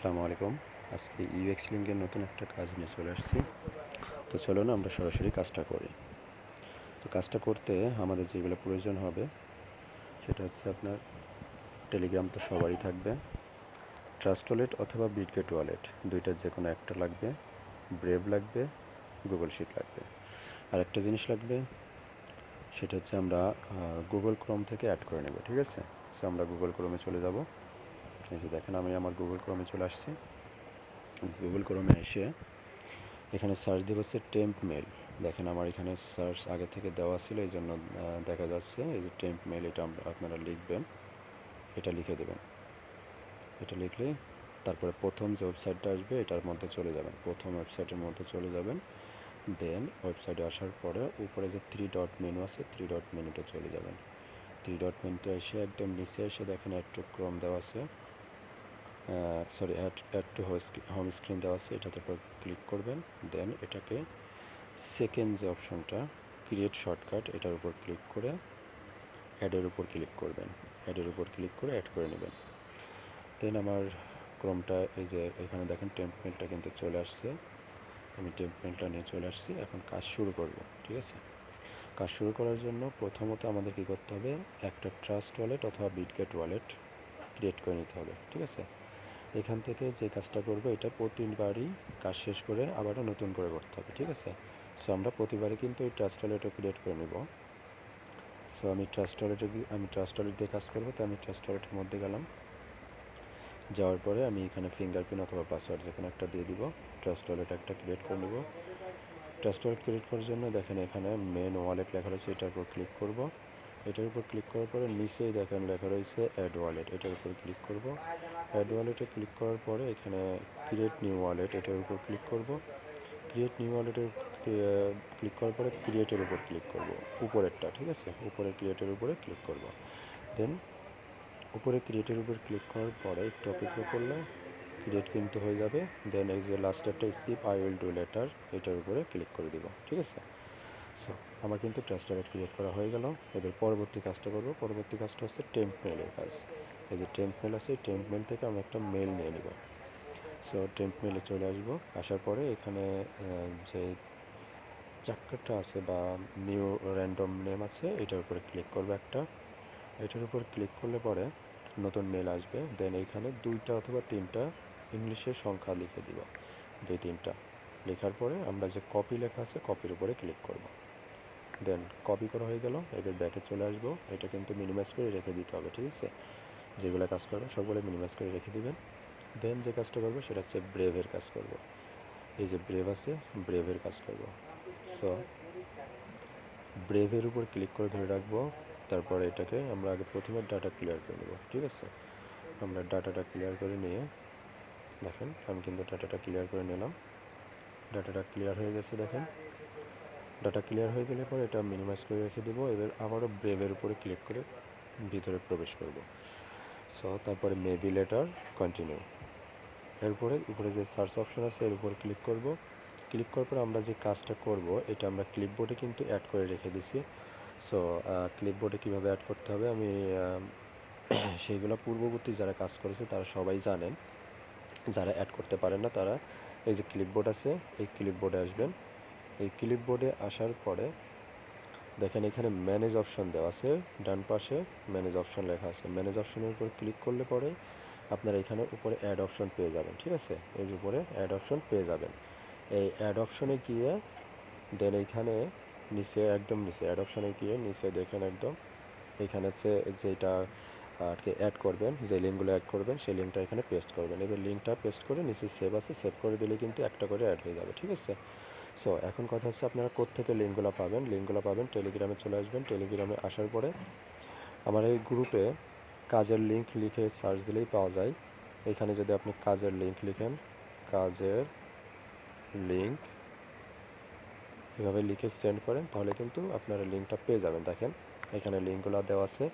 আসসালামু আলাইকুম। আজকে ইউএক্স লিঙ্কের নতুন একটা কাজ নিয়ে চলে আসছি। তো চলো না আমরা সরাসরি কাজটা করি। তো কাজটা করতে আমাদের যেগুলো প্রয়োজন হবে, সেটা হচ্ছে আপনার টেলিগ্রাম তো সবারই থাকবে। ট্রাস্ট ওয়ালেট অথবা বিটগেট ওয়ালেট দুইটার যে কোনো একটা লাগবে। ব্রেভ লাগবে গুগল শিট লাগবে। আর একটা জিনিস লাগবে, সেটা হচ্ছে আমরা গুগল ক্রোম থেকে অ্যাড করে নেব, ঠিক আছে? সো আমরা গুগল ক্রোমে চলে যাব। এই যে দেখেন, আমি আমার গুগল ক্রমে চলে আসছি। গুগল ক্রমে এসে এখানে সার্চ দিব হচ্ছে টেম্প মেল দেখেন আমার এখানে সার্চ আগে থেকে দেওয়া ছিল, এই জন্য দেখা যাচ্ছে এই যে টেম্প মেল এটা আপনারা লিখবেন, এটা লিখে দেবেন। এটা লিখলে তারপরে প্রথম যে ওয়েবসাইটটা আসবে, এটার মধ্যে চলে যাবেন। প্রথম ওয়েবসাইটের মধ্যে চলে যাবেন। দেন ওয়েবসাইটে আসার পরে উপরে যে থ্রি ডট মেনু আছে থ্রি ডট মেনুতে চলে যাবেন। থ্রি ডট মেনুতে এসে একদম নিচে এসে দেখেন একটু ক্রম দেওয়া আছে। Sorry add add to home screen দেওয়া আছে, এটাতে উপর ক্লিক করবেন দেন এটাকে সেকেন্ড যে অপশনটা ক্রিয়েট শর্টকাট এটার উপর ক্লিক করে অ্যাডের উপর ক্লিক করবেন। অ্যাডের উপর ক্লিক করে অ্যাড করে নেবেন। দেন আমার ক্রমটা এই যে এখানে দেখেন টেম্পমেন্টটা কিন্তু চলে আসছে। আমি টেম্পমেন্টটা নিয়ে চলে আসছি, এখন কাজ শুরু করব, ঠিক আছে? কাজ শুরু করার জন্য প্রথমত আমাদের কী করতে হবে, একটা ট্রাস্ট ওয়ালেট অথবা বিটগেট ওয়ালেট ক্রিয়েট করে নিতে হবে, ঠিক আছে? এখান থেকে যে কাজটা করব, এটা প্রতিবারই কাজ শেষ করে আবারও নতুন করে করতে হবে, ঠিক আছে? সো আমরা প্রতিবারই কিন্তু এই ট্রাস্ট ওয়ালেটটা ক্রিয়েট করে নেব। সো আমি ট্রাস্ট ওয়ালেটে আমি ট্রাস্ট ওয়ালেট দিয়ে কাজ করব, তো আমি ট্রাস্ট ওয়ালেটের মধ্যে গেলাম। যাওয়ার পরে আমি এখানে ফিঙ্গারপ্রিন্ট অথবা পাসওয়ার্ড যে কোনো একটা দিয়ে দিব ট্রাস্ট ওয়ালেট একটা ক্রিয়েট করে নেব। ট্রাস্ট ওয়ালেট ক্রিয়েট করার জন্য দেখেন এখানে মেন ওয়ালেট লেখা রয়েছে, এটার উপর ক্লিক করব। এটার উপর ক্লিক করার পরে নিচেই দেখেন লেখা রয়েছে অ্যাড ওয়ালেট এটার উপর ক্লিক করব। অ্যাড ওয়ালেটে ক্লিক করার পরে এখানে ক্রিয়েট নিউ ওয়ালেট এটার উপর ক্লিক করব। ক্রিয়েট নিউ ওয়ালেটের ক্লিক করার পরে ক্রিয়েটের উপর ক্লিক করব। উপরেরটা, ঠিক আছে? উপরে ক্রিয়েটের উপরে ক্লিক করব। দেন উপরে ক্রিয়েটের উপর ক্লিক করার পরে একটু অপেক্ষা করলে ক্রিয়েট কিন্তু হয়ে যাবে। দেন এই যে লাস্ট একটা skip I will do later এটার উপরে ক্লিক করে দিব। ঠিক আছে? আমার কিন্তু ট্রাস্টারেট ক্রিয়েট করা হয়ে গেল। এবার পরবর্তী কাজটা করব। পরবর্তী কাজটা হচ্ছে টেম্প মেলের কাজ। এই যে টেম্প মেল আছে, এই টেম্প মেল থেকে আমি একটা মেল নিয়ে নিব। সো টেম্প মেলে চলে আসব। আসার পরে এখানে যে চাক্কারটা আছে বা নিউ র্যান্ডম নেম আছে, এটার উপরে ক্লিক করব একটা। এটার উপর ক্লিক করলে পরে নতুন মেল আসবে। দেন এইখানে দুইটা অথবা তিনটা ইংলিশের সংখ্যা লিখে দিব। দুই তিনটা। লেখার পরে আমরা যে কপি লেখা আছে কপির উপরে ক্লিক করব। দেন কপি করা হয়ে গেল, এবার ব্যাকে চলে আসব। এটা কিন্তু মিনিমাইজ করে রেখে দিতে হবে, ঠিক আছে? যেগুলো কাজ করবে সবগুলো মিনিমাইজ করে রেখে দিবেন। দেন যে কাজটা করব সেটা হচ্ছে ব্রেভের কাজ করব। এই যে ব্রেভ আছে ব্রেভের কাজ করব। সো ব্রেভের উপর ক্লিক করে ধরে রাখব। তারপরে এটাকে আমরা আগে প্রথমে ডাটা ক্লিয়ার করে নেব, ঠিক আছে? আমরা ডাটাটা ক্লিয়ার করে নিয়ে, দেখেন, আমি কিন্তু ডাটাটা ক্লিয়ার করে নিলাম। ডাটাটা ক্লিয়ার হয়ে গেছে, দেখেন। ডাটা ক্লিয়ার হয়ে গেলে পরে এটা মিনিমাইজ করে রেখে দেবো। এবার আবারও ব্রেভের উপরে ক্লিক করে ভিতরে প্রবেশ করব। সো তারপরে মেবি লেটার কন্টিনিউ এরপরে উপরে যে সার্চ অপশন আছে, এর উপর ক্লিক করব। ক্লিক করার পর আমরা যে কাজটা করব, এটা আমরা ক্লিপবোর্ডে কিন্তু অ্যাড করে রেখে দিছি। সো ক্লিপবোর্ডে কীভাবে অ্যাড করতে হবে, আমি সেইগুলো পূর্ববর্তী যারা কাজ করেছে, তারা সবাই জানেন। যারা অ্যাড করতে পারেন না, তারা এই যে ক্লিপবোর্ড আছে, এই ক্লিপবোর্ডে আসবেন। এই ক্লিপবোর্ডে আসার পরে দেখেন এখানে ম্যানেজ অপশন দেওয়া আছে। ডান পাশে ম্যানেজ অপশন লেখা আছে। ম্যানেজ অপশনের উপর ক্লিক করলে পরে আপনারা এখানে উপরে অ্যাড অপশন পেয়ে যাবেন, ঠিক আছে? যে উপরে অ্যাড অপশন পেয়ে যাবেন। এই অ্যাড অপশনে গিয়ে দেন এইখানে নিচে, একদম নিচে অ্যাড অপশনে গিয়ে নিচে দেখেন একদম এখানে হচ্ছে যেটা আর কি অ্যাড করবেন, যে লিঙ্কগুলো অ্যাড করবেন, সেই লিঙ্কটা এখানে পেস্ট করবেন। এবার লিঙ্কটা পেস্ট করে নিচে সেভ আছে সেভ করে দিলে কিন্তু একটা করে অ্যাড হয়ে যাবে, ঠিক আছে? সো এখন কথা হচ্ছে আপনারা কোত্থেকে লিঙ্কগুলো পাবেন? লিঙ্কগুলো পাবেন, টেলিগ্রামে চলে আসবেন। টেলিগ্রামে আসার পরে আমার এই গ্রুপে কাজের লিঙ্ক লিখে সার্চ দিলেই পাওয়া যায়। এখানে যদি আপনি কাজের লিঙ্ক লিখেন, কাজের লিঙ্ক এভাবে লিখে সেন্ড করেন, তাহলে কিন্তু আপনারা লিঙ্কটা পেয়ে যাবেন। দেখেন, এখানে লিঙ্কগুলো দেওয়া আছে।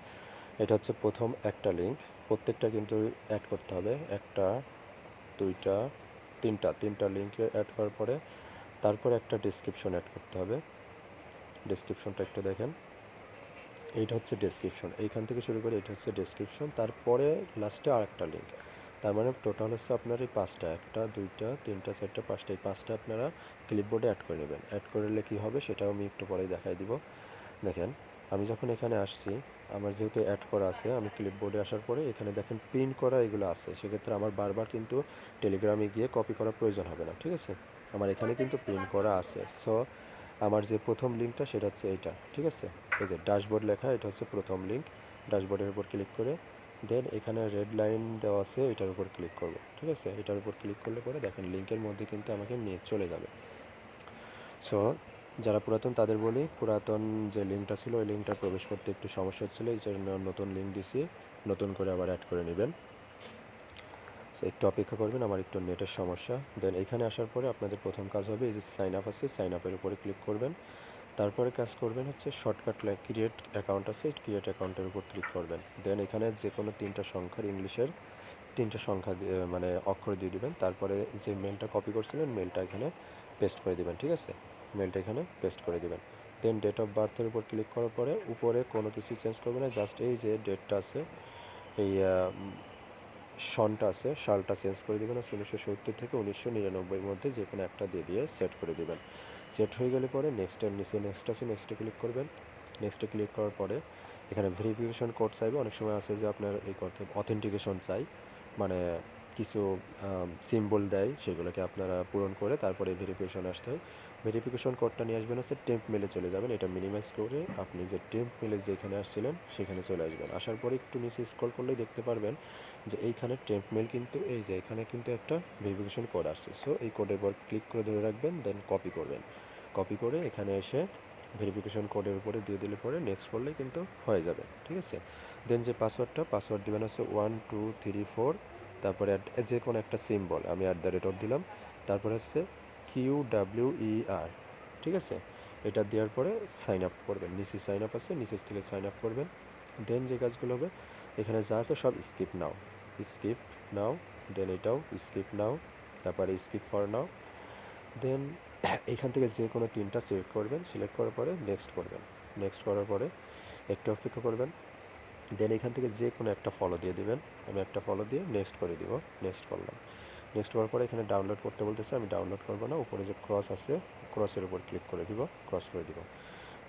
এটা হচ্ছে প্রথম একটা লিঙ্ক। প্রত্যেকটা কিন্তু অ্যাড করতে হবে। একটা, দুইটা, তিনটা। তিনটা লিঙ্কে অ্যাড করার পরে তারপরে একটা ডিসক্রিপশন অ্যাড করতে হবে। ডিসক্রিপশনটা একটু দেখেন। এইটা হচ্ছে ডেসক্রিপশন এইখান থেকে শুরু করে এটা হচ্ছে ডেসক্রিপশন তারপরে লাস্টে আর একটা লিঙ্ক তার মানে টোটাল হচ্ছে আপনার এই পাঁচটা। একটা, দুইটা, তিনটা, চারটা, পাঁচটা। এই পাঁচটা আপনারা ক্লিপবোর্ডে অ্যাড করে নেবেন। অ্যাড করলে কী হবে সেটাও আমি একটু পরেই দেখাই দিব। দেখেন, আমি যখন এখানে আসছি, আমার যেহেতু অ্যাড করা আছে, আমি ক্লিপবোর্ডে আসার পরে এখানে দেখেন প্রিন্ট করা এগুলো আছে। সেক্ষেত্রে আমার বারবার কিন্তু টেলিগ্রামে গিয়ে কপি করার প্রয়োজন হবে না, ঠিক আছে? আমার এখানে কিন্তু প্রিন্ট করা আছে। সো আমার যে প্রথম লিঙ্কটা সেটা হচ্ছে এইটা, ঠিক আছে? এই যে ড্যাশবোর্ড লেখা, এটা হচ্ছে প্রথম লিঙ্ক ড্যাশবোর্ডের উপর ক্লিক করে দেন এখানে রেড লাইন দেওয়া আছে, এটার উপর ক্লিক করব, ঠিক আছে? এটার উপর ক্লিক করলে পরে দেখেন লিঙ্কের মধ্যে কিন্তু আমাকে নিয়ে চলে যাবে। সো যারা পুরাতন তাদের বলি, পুরাতন যে লিঙ্কটা ছিল, ওই লিঙ্কটা প্রবেশ করতে একটু সমস্যা হচ্ছিল, এই জন্য নতুন লিঙ্ক দিছি। নতুন করে আবার অ্যাড করে নেবেন। একটু অপেক্ষা করবেন, আমার একটু নেটের সমস্যা। দেন এখানে আসার পরে আপনাদের প্রথম কাজ হবে এই যে সাইন আপ আছে সাইন আপের উপরে ক্লিক করবেন। তারপরে কাজ করবেন হচ্ছে শর্টকাট ক্রিয়েট অ্যাকাউন্ট আছে ক্রিয়েট অ্যাকাউন্টের উপর ক্লিক করবেন। দেন এখানে যে কোনো তিনটা সংখ্যার ইংলিশের তিনটা সংখ্যা মানে অক্ষর দিয়ে দিবেন। তারপরে যে মেলটা কপি করছিলেন মেলটা এখানে পেস্ট করে দিবেন, ঠিক আছে? মেলটা এখানে পেস্ট করে দিবেন। দেন ডেট অফ বার্থের উপর ক্লিক করার পরে, উপরে কোনো কিছু চেঞ্জ করবে না জাস্ট এই যে ডেটটা আছে, এই সনটা আছে, সালটা চেঞ্জ করে দেবেন উনিশশো সত্তর থেকে উনিশশো নিরানব্বইয়ের মধ্যে যে কোনো একটা দিয়ে দিয়ে সেট করে দেবেন। সেট হয়ে গেলে পরে নেক্সটের নিচে নেক্সট আছে নেক্সটে ক্লিক করবেন। নেক্সটে ক্লিক করার পরে এখানে ভেরিফিকেশন কোড চাইবে। অনেক সময় আছে যে আপনার এই করতে অথেন্টিকেশন চাই মানে কিছু সিম্বল দেয়, সেগুলোকে আপনারা পূরণ করে তারপরে ভেরিফিকেশন আসতে হয়। ভেরিফিকেশন কোডটা নিয়ে আসবেন আছে টেম্প মেলে চলে যাবেন। এটা মিনিমাইজ করে আপনি যে টেম্প মেলে যেখানে আসছিলেন, সেখানে চলে আসবেন। আসার পরে একটু নিচে স্ক্রল করলেই দেখতে পারবেন যে এইখানে টেম্প মেল কিন্তু, এই যে এখানে কিন্তু একটা ভেরিফিকেশন কোড আসছে। সো এই কোডের পর ক্লিক করে ধরে রাখবেন দেন কপি করবেন। কপি করে এখানে এসে ভেরিফিকেশন কোডের উপরে দিয়ে দিলে পরে নেক্সট করলে কিন্তু হয়ে যাবে, ঠিক আছে? দেন যে পাসওয়ার্ডটা পাসওয়ার্ড দেবেন হচ্ছে ওয়ান টু থ্রি ফোর তারপরে যে কোনো একটা সিম্বল আমি অ্যাট দ্য রেট অফ দিলাম। তারপরে হচ্ছে কিউ ডাব্লিউ ই আর ঠিক আছে? এটা দেওয়ার পরে সাইন আপ করবেন। নিচে সাইন আপ আছে নিচের থেকে সাইন আপ করবেন। দেন যে কাজগুলো হবে, এখানে যা আছে সব স্কিপ নাও। স্কিপ নাও দেন এটাও স্কিপ নাও তারপরে স্কিপ ফর নাও দেন এখান থেকে যে কোনো তিনটা সিলেক্ট করবেন সিলেক্ট করার পরে নেক্সট করবেন নেক্সট করার পরে একটু অপেক্ষা করবেন দেন এখান থেকে যে কোনো একটা ফলো দিয়ে দিবেন, আমি একটা ফলো দিয়ে নেক্সট করে দিব নেক্সট করলাম নেক্সট করার পরে এখানে ডাউনলোড করতে বলতেছে, আমি ডাউনলোড করব না, উপরে যে ক্রস আছে ক্রসের উপর ক্লিক করে দিব ক্রস করে দিব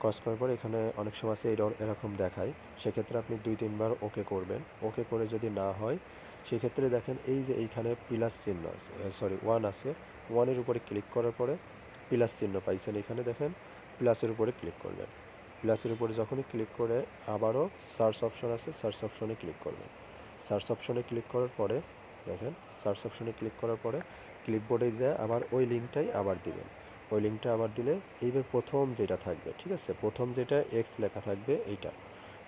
ক্রস করার পর এখানে অনেক সময় আছে এরকম দেখায়। সেক্ষেত্রে আপনি দুই, তিনবার ওকে করবেন। ওকে করে যদি না হয়, সেক্ষেত্রে দেখেন এই যে এইখানে প্লাস চিহ্ন আছে সরি ওয়ান আছে। ওয়ানের উপরে ক্লিক করার পরে প্লাস চিহ্ন পাইছেন। এখানে দেখেন প্লাসের উপরে ক্লিক করবেন প্লাসের উপরে যখনই ক্লিক করে আবারও সার্চ অপশন আছে সার্চ অপশনে ক্লিক করবেন। সার্চ অপশনে ক্লিক করার পরে দেখেন সার্চ অপশনে ক্লিক করার পরে ক্লিপবোর্ডে যায় আবার ওই লিঙ্কটাই আবার দিবেন। ওই লিঙ্কটা আবার দিলে এইবার প্রথম যেটা থাকবে, ঠিক আছে? প্রথম যেটা এক্স লেখা থাকবে এইটা,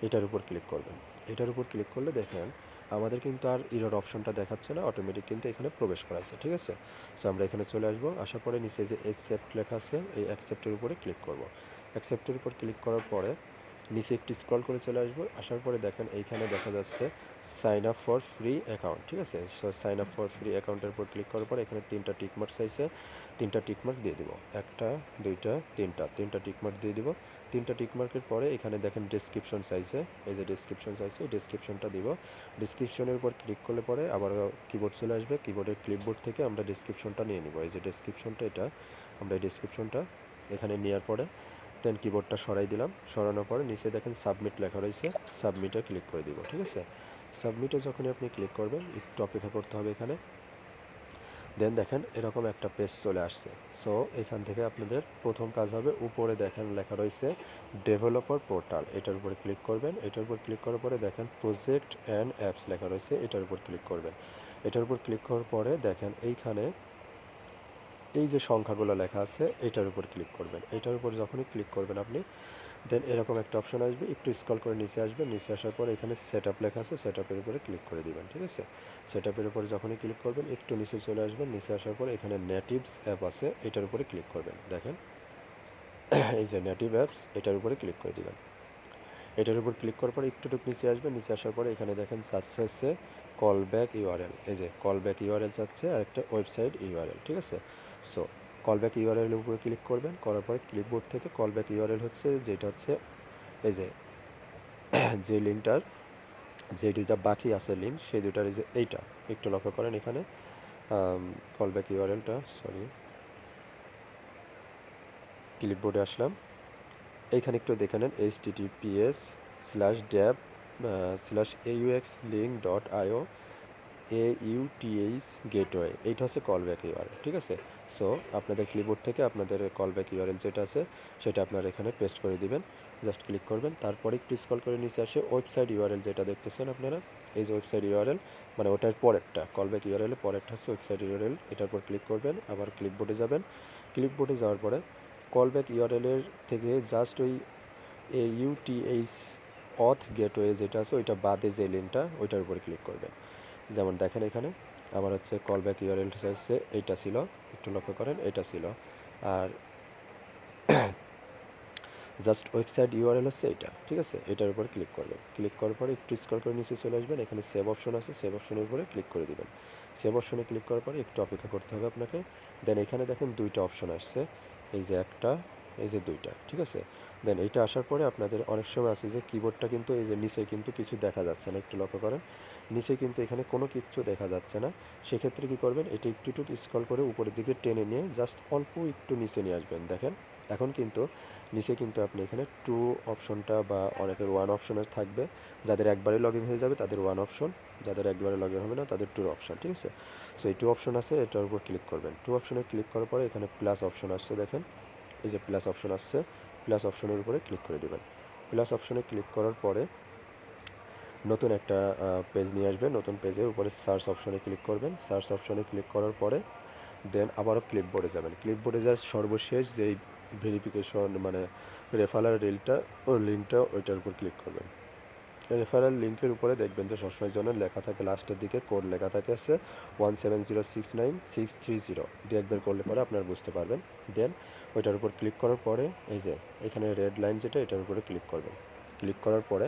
এটার উপর ক্লিক করবেন। এটার উপর ক্লিক করলে দেখেন আমাদের কিন্তু আর ইরোর অপশনটা দেখাচ্ছে না অটোমেটিক কিন্তু এখানে প্রবেশ করা আছে ঠিক আছে? সো আমরা এখানে চলে আসব, আসার পরে নিচে যে অ্যাকসেপ্ট লেখা আছে, এই অ্যাকসেপ্টের উপরে ক্লিক করব। অ্যাকসেপ্টের উপর ক্লিক করার পরে নিচে একটু স্ক্রল করে চলে আসব। আসার পরে দেখেন এইখানে দেখা যাচ্ছে sign up for free account ঠিক আছে? So sign up for free অ্যাকাউন্টের উপর ক্লিক করার পর এখানে তিনটা টিকমার্ক চাইছে। তিনটা টিকমার্ক দিয়ে দিব। একটা, দুইটা, তিনটা। তিনটা টিকমার্ক দিয়ে দিব। তিনটা টিকমার্কের পরে এখানে দেখেন ডিসক্রিপশন চাইছে। এই যে ডিসক্রিপশন চাইছে ডিসক্রিপশনটা দিব। ডিসক্রিপশনের উপর ক্লিক করলে পরে আবার কিবোর্ড চলে আসবে। কিবোর্ডের ক্লিপবোর্ড থেকে আমরা ডিসক্রিপশনটা নিয়ে নিব। এই যে ডিসক্রিপশনটা এটা, আমরা এই ডিসক্রিপশনটা এখানে নেওয়ার পরে দেন কিবোর্ডটা সরাই দিলাম। সরানোর পরে নিচে দেখেন সাবমিট লেখা রয়েছে। সাবমিটে ক্লিক করে দিব, ঠিক আছে? সাবমিটে যখনই আপনি ক্লিক করবেন, একটু অপেক্ষা করতে হবে এখানে। দেন দেখেন এরকম একটা পেজ চলে আসছে। সো এখান থেকে আপনাদের প্রথম কাজ হবে, উপরে দেখেন লেখা রয়েছে ডেভেলপার পোর্টাল এটার উপরে ক্লিক করবেন। এটার উপর ক্লিক করার পরে দেখেন প্রজেক্ট অ্যান্ড অ্যাপস লেখা রয়েছে, এটার উপর ক্লিক করবেন। এটার উপর ক্লিক করার পরে দেখেন এইখানে এই যে সংখ্যাগুলো লেখা আছে এটার উপর ক্লিক করবেন। এটার উপর যখনই ক্লিক করবেন আপনি দেন এরকম একটা অপশন আসবে, একটু স্কল করে নিচে আসবে নিচে আসার পর এখানে সেট আপ লেখা আছে সেট আপের উপরে ক্লিক করে দিবেন, ঠিক আছে? সেট আপের উপরে যখনই ক্লিক করবেন, একটু নিচে চলে আসবেন, নিচে আসার পর এখানে নেটিভস অ্যাপ আছে, এটার উপরে ক্লিক করবেন, দেখেন। এই যে নেটিভ অ্যাপস এটার উপরে ক্লিক করে দিবেন। এটার উপর ক্লিক করার পর একটু নিচে আসবেন, নিচে আসার পরে এখানে দেখেন চাচ্ছে হচ্ছে কল ব্যাক ইউআরএল এই যে কল ব্যাক ইউআরএল চাচ্ছে আর একটা ওয়েবসাইট ইউআরএল ঠিক আছে? সো কলব্যাক ইউআরএল উপরে ক্লিক করবেন, করার পরে ক্লিকবোর্ড থেকে কলব্যাক ইউআরএল হচ্ছে, যেটা হচ্ছে, এই যে যে লিঙ্কটার, যে দুইটা বাকি আছে লিঙ্ক, সেই দুটার এই যে এইটা, একটু লক্ষ্য করেন এখানে কল ব্যাক ইউআরএলটা সরি ক্লিপবোর্ডে আসলাম এইখানে একটু দেখে নেন H TTPS slash dab slash AUX link dot IO A UTH gateway এইটা হচ্ছে কল ব্যাক ইউআরএল ঠিক আছে? সো আপনাদের ক্লিপবোর্ড থেকে আপনাদের কল ব্যাক ইউআরএল যেটা আছে, সেটা আপনারা এখানে পেস্ট করে দিবেন জাস্ট ক্লিক করবেন, তারপরে একটু স্ক্রল করে নিচে আসে ওয়েবসাইট ইউআরএল যেটা দেখতেছেন আপনারা, এই যে ওয়েবসাইট ইউআরএল মানে ওটার পরেরটা কল ব্যাক ইউআরএল পরেরটা হচ্ছে ওয়েবসাইট ইউআরএল এটার উপর ক্লিক করবেন, আবার ক্লিপবোর্ডে যাবেন ক্লিপবোর্ডে যাওয়ার পরে কল ব্যাক ইউআরএলের থেকে জাস্ট ওই এ ইউটিএইচ অথ গেটওয়ে যেটা আছে, ওইটা বাদে যে লিঙ্কটা ওইটার উপরে ক্লিক করবেন। যেমন দেখেন এখানে। আমার হচ্ছে কল ব্যাক ইউআরএলটা হচ্ছে এইটা ছিল, একটু লক্ষ্য করেন, এটা ছিল। আর জাস্ট ওয়েবসাইট ইউআরএল হচ্ছে এটা ঠিক আছে? এটার উপর ক্লিক করবেন ক্লিক করার পরে একটু স্ক্রল করে নিচে চলে আসবেন। এখানে সেভ অপশন আছে সেভ অপশনের উপরে ক্লিক করে দিবেন। সেভ অপশনে ক্লিক করার পরে একটু অপেক্ষা করতে হবে আপনাকে। দেন এখানে দেখেন দুইটা অপশন আসছে। এই যে একটা এই যে দুইটা, ঠিক আছে? দেন এইটা আসার পরে আপনাদের অনেক সময় আছে যে কিবোর্ডটা কিন্তু এই যে নিচে কিন্তু কিছু দেখা যাচ্ছে না, একটু লক্ষ্য করেন। নিচে কিন্তু এখানে কোনো কিচ্ছু দেখা যাচ্ছে না। সেক্ষেত্রে কি করবেন, এটা একটু একটু স্ক্রল করে উপরের দিকে টেনে নিয়ে জাস্ট অল্প একটু নিচে নিয়ে আসবেন। দেখেন, এখন কিন্তু নিচে কিন্তু আপনি এখানে টু অপশনটা বা অনেকের ওয়ান অপশনে থাকবে। যাদের একবারে লগ ইন হয়ে যাবে তাদের ওয়ান অপশন যাদের একবারে লগ ইন হবে না তাদের টু অপশন ঠিক আছে? সো এই টু অপশন আছে, এটার উপর ক্লিক করবেন। টু অপশনে ক্লিক করার পরে এখানে প্লাস অপশন আসছে, দেখেন। এই যে প্লাস অপশন আসছে প্লাস অপশনের উপরে ক্লিক করে দেবেন। প্লাস অপশনে ক্লিক করার পরে নতুন একটা পেজ নিয়ে আসবে নতুন পেজের উপরে সার্চ অপশনে ক্লিক করবেন। সার্চ অপশনে ক্লিক করার পরে দেন আবারও ক্লিপবোর্ডে যাবেন। ক্লিপবোর্ডে যাওয়ার সর্বশেষ যেই ভেরিফিকেশন মানে রেফারাল রিলটা ও লিঙ্কটা ওইটার উপর ক্লিক করবেন। রেফারেল লিঙ্কের উপরে দেখবেন যে সবসময় জন্য লেখা থাকে লাস্টের দিকে কোড লেখা থাকে আছে one seven zero six nine six three zero দিয়ে একবার করলে পরে আপনারা বুঝতে পারবেন। দেন ওইটার উপর ক্লিক করার পরে, এই যে এখানে রেড লাইন যেটা, এটার উপরে ক্লিক করবেন। ক্লিক করার পরে,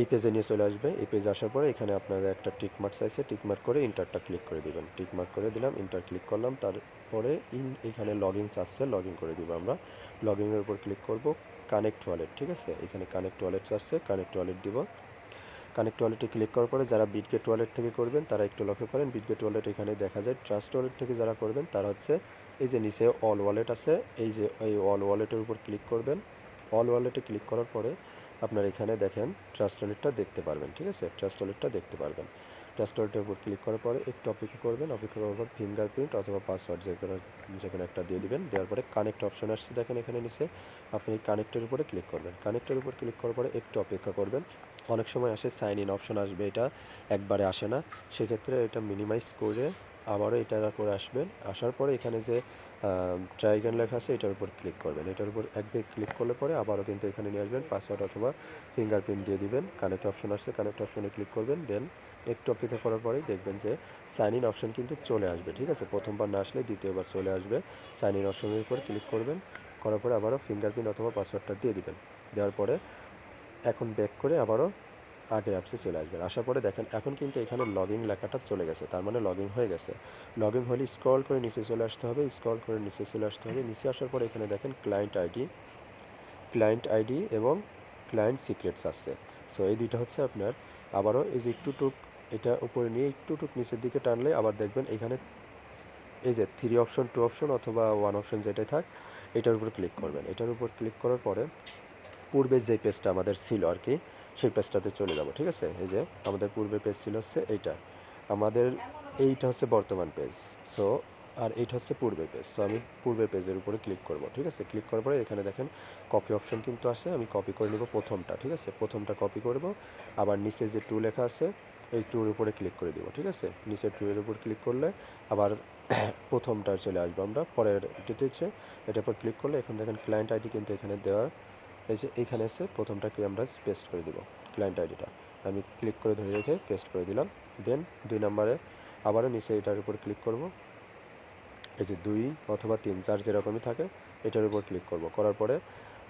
এই পেজে নিয়ে চলে আসবে। এই পেজে আসার পরে এখানে আপনাদের একটা টিক মার্ক চাইছে টিক মার্ক করে ইন্টারটা ক্লিক করে দিবেন। টিক মার্ক করে দিলাম ইন্টার ক্লিক করলাম, তারপরে ইন এখানে লগ ইন চাচ্ছে লগ ইন করে দিব আমরা। লগ ইনের উপর ক্লিক করব কানেক্ট ওয়ালেট ঠিক আছে? এখানে কানেক্ট ওয়ালেট চাচ্ছে কানেক্ট ওয়ালেট দিব। কানেক্ট ওয়ালেটে ক্লিক করার পরে যারা বিটগেট ওয়ালেট থেকে করবেন, তারা একটু লক্ষ্য করেন বিটগেট ওয়ালেট এখানে দেখা যায় ট্রাস্ট ওয়ালেট থেকে যারা করবেন, তারা হচ্ছে এই যে নিচে অল ওয়ালেট আছে, এই যে এই অল ওয়ালেটের উপর ক্লিক করবেন। অল ওয়ালেটে ক্লিক করার পরে আপনার এখানে দেখেন ট্রাস্ট ওয়ালেটটা দেখতে পারবেন, ঠিক আছে? ট্রাস্ট ওয়ালেটটা দেখতে পারবেন। ট্রাস্ট ওয়ালেটের উপর ক্লিক করার পরে একটু অপেক্ষা করবেন, অপেক্ষা করার পর ফিঙ্গারপ্রিন্ট অথবা পাসওয়ার্ড যে কোনো যে কোনো একটা দিয়ে দিবেন, দেওয়ার পরে কানেক্ট অপশন আসছে দেখেন এখানে নিচে। আপনি কানেক্টের উপরে ক্লিক করবেন। কানেক্টের উপর ক্লিক করার পরে একটু অপেক্ষা করবেন। অনেক সময় আসে সাইন ইন অপশন আসবে, এটা একবারে আসে না। সেক্ষেত্রে এটা মিনিমাইজ করে আবারও এটা করে আসবেন। আসার পরে এখানে যে ট্রাইগান লেখা আছে, এটার উপর ক্লিক করবেন। এটার উপর একবার ক্লিক করলে পরে আবারও কিন্তু এখানে নিয়ে আসবেন পাসওয়ার্ড অথবা ফিঙ্গারপ্রিন্ট দিয়ে দিবেন। কানেক্ট অপশন আসছে কানেক্ট অপশনে ক্লিক করবেন। দেন একটু অপেক্ষা করার পরেই দেখবেন যে সাইন ইন অপশন কিন্তু চলে আসবে, ঠিক আছে? প্রথমবার না আসলে দ্বিতীয়বার চলে আসবে। সাইন ইন অপশনের উপর ক্লিক করবেন। করার পরে আবারও ফিঙ্গারপ্রিন্ট অথবা পাসওয়ার্ডটা দিয়ে দিবেন। দেওয়ার পরে এখন ব্যাক করে আবারও আগের অ্যাপসে চলে আসবেন। আসার পরে দেখেন, এখন কিন্তু এখানে লগ লেখাটা চলে গেছে। তার মানে লগ হয়ে গেছে। লগ হলে স্ক্রল করে নিচে চলে আসতে হবে স্ক্রল করে নিচে চলে আসতে হবে। নিচে আসার পরে এখানে দেখেন ক্লায়েন্ট আইডি ক্লায়েন্ট আইডি এবং ক্লায়েন্ট সিক্রেটস আছে। সো এই দুইটা হচ্ছে আপনার আবারও এই যে একটু টুক, এটা উপরে নিয়ে একটু টুক নিচের দিকে টানলে আবার দেখবেন এখানে এই যে থ্রি অপশন টু অপশন অথবা ওয়ান অপশন যেটাই থাক, এটার উপর ক্লিক করবেন। এটার উপর ক্লিক করার পরে পূর্বে যে পেজটা আমাদের ছিল আর কি, সেই পেজটাতে চলে যাব, ঠিক আছে? এই যে আমাদের পূর্বের পেজ ছিল হচ্ছে এইটা। আমাদের এইটা হচ্ছে বর্তমান পেজ সো আর এইটা হচ্ছে পূর্বের পেজ সো আমি পূর্বের পেজের উপরে ক্লিক করব, ঠিক আছে? ক্লিক করার পরে এখানে দেখেন কপি অপশন কিন্তু আছে আমি কপি করে নেব প্রথমটা, ঠিক আছে? প্রথমটা কপি করব, আবার নিচে যে টু লেখা আছে, এই টুর উপরে ক্লিক করে দিব, ঠিক আছে? নিচে টুয়ের উপর ক্লিক করলে আবার প্রথমটা চলে আসব আমরা পরের এটিতে হচ্ছে এটার উপর ক্লিক করলে এখন দেখেন ক্লায়েন্ট আইডি কিন্তু এখানে দেওয়া এই যে এইখানে এসে প্রথমটাকে আমরা পেস্ট করে দিব ক্লায়েন্ট আইডিটা আমি ক্লিক করে ধরে রেখে পেস্ট করে দিলাম। দেন দুই নম্বরে আবারও নিচে এটার উপর ক্লিক করব। এই যে দুই অথবা তিন চার যেরকমই থাকে, এটার উপর ক্লিক করব। করার পরে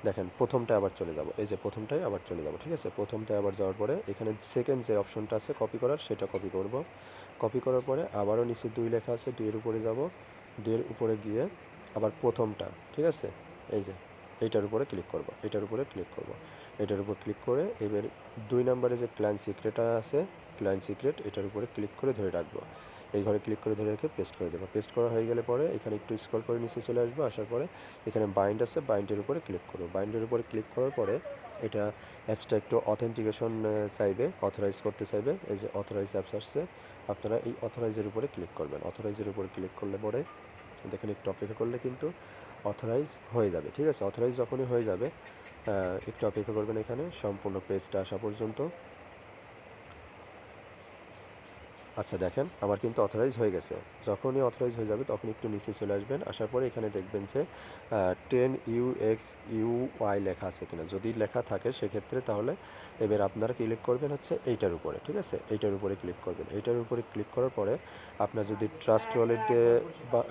দেখেন প্রথমটা আবার চলে যাব। এই যে প্রথমটাই আবার চলে যাব, ঠিক আছে? প্রথমটায় আবার যাওয়ার পরে এখানে সেকেন্ড যে অপশনটা আছে কপি করার, সেটা কপি করব। কপি করার পরে আবারও নিচে দুই লেখা আছে, দুইয়ের উপরে যাব। দুইয়ের উপরে গিয়ে আবার প্রথমটা, ঠিক আছে? এই যে এইটার উপরে ক্লিক করব এটার উপরে ক্লিক করব। এটার উপর ক্লিক করে এবার দুই নম্বরে যে ক্লায়েন্ট সিক্রেট আছে ক্লায়েন্ট সিক্রেট এটার উপরে ক্লিক করে ধরে রাখব। এই ঘরে ক্লিক করে ধরে রেখে পেস্ট করে দেবো। পেস্ট করা হয়ে গেলে পরে এখানে একটু স্ক্রল করে নিচে চলে আসব, আসার পরে এখানে বাইন্ড আছে বাইন্ডের উপরে ক্লিক করব। বাইন্ডের উপরে ক্লিক করার পরে এটা অ্যাপসটা একটু অথেন্টিকেশন চাইবে অথরাইজ করতে চাইবে। এই যে অথরাইজ অ্যাপস আসছে, আপনারা এই অথরাইজের উপরে ক্লিক করবেন। অথরাইজের উপরে ক্লিক করলে পরে দেখেন একটু অপেক্ষা করলে কিন্তু অথরাইজ হয়ে যাবে, ঠিক আছে? অথরাইজ যখনই হয়ে যাবে একটু অপেক্ষা করবেন এখানে। সম্পূর্ণ পেজটা আসা পর্যন্ত। আচ্ছা দেখেন, আমার কিন্তু অথরাইজ হয়ে গেছে। যখনই অথরাইজ হয়ে যাবে, তখন একটু নিচে চলে আসবেন। আসার পরে এখানে দেখবেন যে ten U X U Y লেখা আছে কিনা। যদি লেখা থাকে, সেক্ষেত্রে তাহলে এবার আপনারা ক্লিক করবেন হচ্ছে এইটার উপরে, ঠিক আছে? এইটার উপরে ক্লিক করবেন। এইটার উপরে ক্লিক করার পরে আপনার যদি ট্রাস্ট ওয়ালেট দিয়ে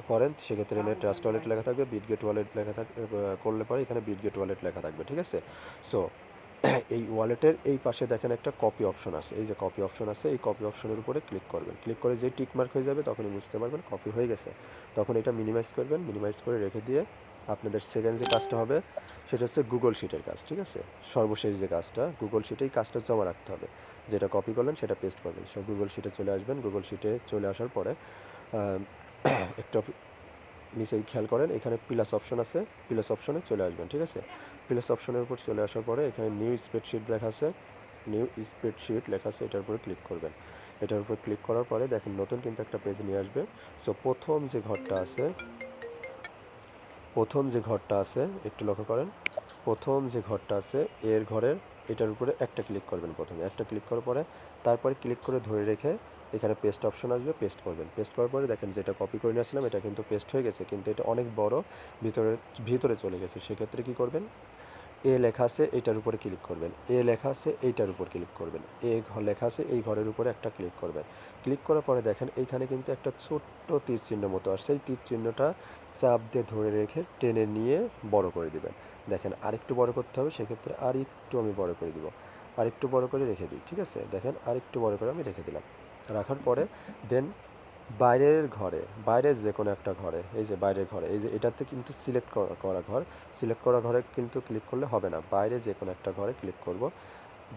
করেন, সেক্ষেত্রে এখানে ট্রাস্ট ওয়ালেট লেখা থাকবে বিটগেট ওয়ালেট লেখা থাকবে করলে পরে এখানে বিটগেট ওয়ালেট লেখা থাকবে, ঠিক আছে? সো এই ওয়ালেটের এই পাশে দেখেন একটা কপি অপশন আছে। এই যে কপি অপশন আছে, এই কপি অপশনের উপরে ক্লিক করবেন। ক্লিক করে যে টিক মার্ক হয়ে যাবে তখনই বুঝতে পারবেন কপি হয়ে গেছে। তখন এটা মিনিমাইজ করবেন মিনিমাইজ করে রেখে দিয়ে আপনাদের সেকেন্ড যে কাজটা হবে, সেটা হচ্ছে গুগল শিটের কাজ, ঠিক আছে? সর্বশেষ যে কাজটা গুগল শিটে এই কাজটা জমা রাখতে হবে। যেটা কপি করলেন, সেটা পেস্ট করবেন। সো গুগল শিটে চলে আসবেন। গুগল শিটে চলে আসার পরে একটা নিচেই খেয়াল করেন, এখানে প্লাস অপশন আছে প্লাস অপশনে চলে আসবেন, ঠিক আছে? প্লাস অপশনের উপর চলে আসার পরে এখানে নিউ স্প্রেডশিট লেখা আছে। নিউ স্প্রেডশিট লেখা আছে, এটার উপরে ক্লিক করবেন। এটার উপর ক্লিক করার পরে দেখেন নতুন কিন্তু একটা পেজ নিয়ে আসবে। সো প্রথম যে ঘরটা আছে, প্রথম যে ঘরটা আছে, একটু লক্ষ্য করেন, প্রথম যে ঘরটা আছে, এর ঘরের, এটার উপরে একটা ক্লিক করবেন প্রথমে। একটা ক্লিক করার পরে, তারপরে ক্লিক করে ধরে রেখে এখানে পেস্ট অপশন আসবে পেস্ট করবেন। পেস্ট করার পরে দেখেন যেটা কপি করে নিয়ে আসলাম এটা কিন্তু পেস্ট হয়ে গেছে, কিন্তু এটা অনেক বড়, ভিতরে ভিতরে চলে গেছে। সেক্ষেত্রে কি করবেন? এ লেখা আছে এইটার উপরে ক্লিক করবেন। এ লেখা আছে, এইটার উপর ক্লিক করবেন। এ ঘর লেখা আছে, এই ঘরের উপরে একটা ক্লিক করবেন। ক্লিক করার পরে দেখেন, এইখানে কিন্তু একটা ছোট্ট তীর চিহ্ন মতো আসছে। এই তীর চিহ্নটা চাপ দিয়ে ধরে রেখে টেনে নিয়ে বড় করে দিবেন। দেখেন, আরেকটু বড় করতে হবে, সেক্ষেত্রে আর একটু আমি বড় করে দিব। আরেকটু বড় করে রেখে দিই, ঠিক আছে? দেখেন, আরেকটু বড় করে আমি রেখে দিলাম। রাখার পরে দেন বাইরের ঘরে, বাইরের যে কোনো একটা ঘরে, এই যে বাইরের ঘরে, এই যে এটাতে কিন্তু সিলেক্ট করা ঘর সিলেক্ট করা ঘরে কিন্তু ক্লিক করলে হবে না। বাইরে যে কোনো একটা ঘরে ক্লিক করব।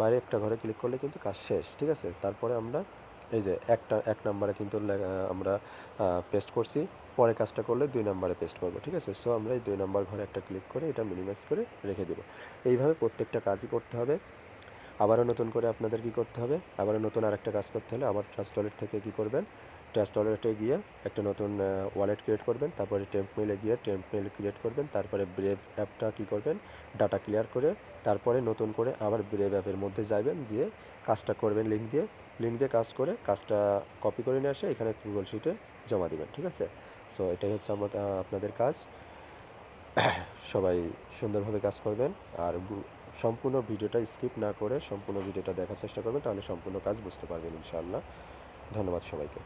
বাইরে একটা ঘরে ক্লিক করলে কিন্তু কাজ শেষ, ঠিক আছে? তারপরে আমরা, এই যে একটা, এক নম্বরে কিন্তু আমরা পেস্ট করছি, পরে কাজটা করলে দুই নম্বরে পেস্ট করব, ঠিক আছে? সো আমরা এই দুই নম্বর ঘরে একটা ক্লিক করে এটা মিনিমাইজ করে রেখে দেবো। এইভাবে প্রত্যেকটা কাজই করতে হবে। আবারও নতুন করে আপনাদের কি করতে হবে? আবারও নতুন আরেকটা কাজ করতে হলে আবার ট্রাস্ট ওয়ালেট থেকে কি করবেন? ট্রাস্ট ওয়ালেটে গিয়ে একটা নতুন ওয়ালেট ক্রিয়েট করবেন, তারপরে টেম্প মেলে গিয়ে টেম্প মেল ক্রিয়েট করবেন, তারপরে ব্রেভ অ্যাপটা কি করবেন? ডাটা ক্লিয়ার করে, তারপরে নতুন করে আবার ব্রেভ অ্যাপের মধ্যে যাবেন গিয়ে কাজটা করবেন লিঙ্ক দিয়ে। লিঙ্ক দিয়ে কাজ করে, কাজটা কপি করে নিয়ে আসে এখানে গুগল শিটে জমা দেবেন, ঠিক আছে? সো এটাই হচ্ছে আমাদের আপনাদের কাজ। সবাই সুন্দরভাবে কাজ করবেন, আর সম্পূর্ণ ভিডিওটা স্কিপ না করে সম্পূর্ণ ভিডিওটা দেখার চেষ্টা করবেন, তাহলে সম্পূর্ণ কাজ বুঝতে পারবেন ইনশাআল্লাহ। ধন্যবাদ সবাইকে।